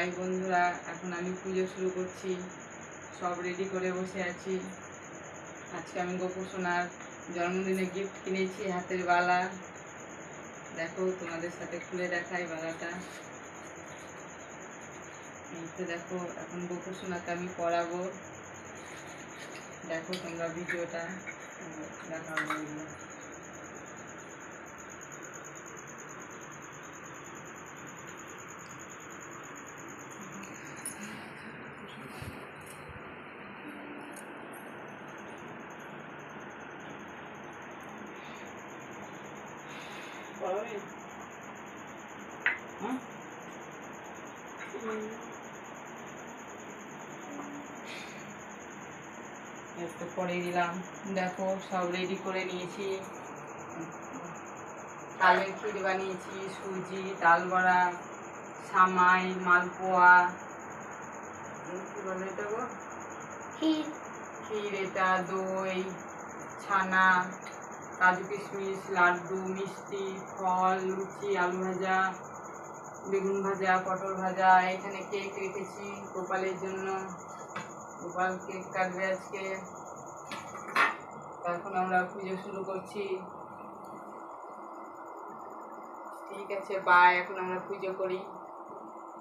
High বন্ধুরা, এখন আমি পুজো শুরু করছি। সব রেডি করে বসে আছি। আজকে আমি গোপু সোনার জন্মদিনে গিফট কিনেছি, হাতের বালা। দেখো, তোমাদের সাথে খুলে দেখাই বালাটা। এই তো দেখো, এখন গোপু সোনাকে আমি পরাবো। দেখো তোমরা ভিডিওটা। দেখাবো একটু পরে দিলাম। দেখো সব রেডি করে নিয়েছি। তালের ক্ষীর বানিয়েছি সুজি ডাল বড়া সামাই মালপোয়া। কি বলে এটা গো? ক্ষীর। ক্ষীর এটা দই ছানা। কাজু কিশমিশ, লাড্ডু, মিষ্টি, ফল, লুচি, আলু ভাজা, বেগুন ভাজা, পটল ভাজা, এখানে কেক রেখেছি গোপালের জন্য। গোপাল কেক কাটবে আজকে। এখন আমরা পুজো শুরু করছি। ঠিক আছে বাই এখন আমরা পুজো করি।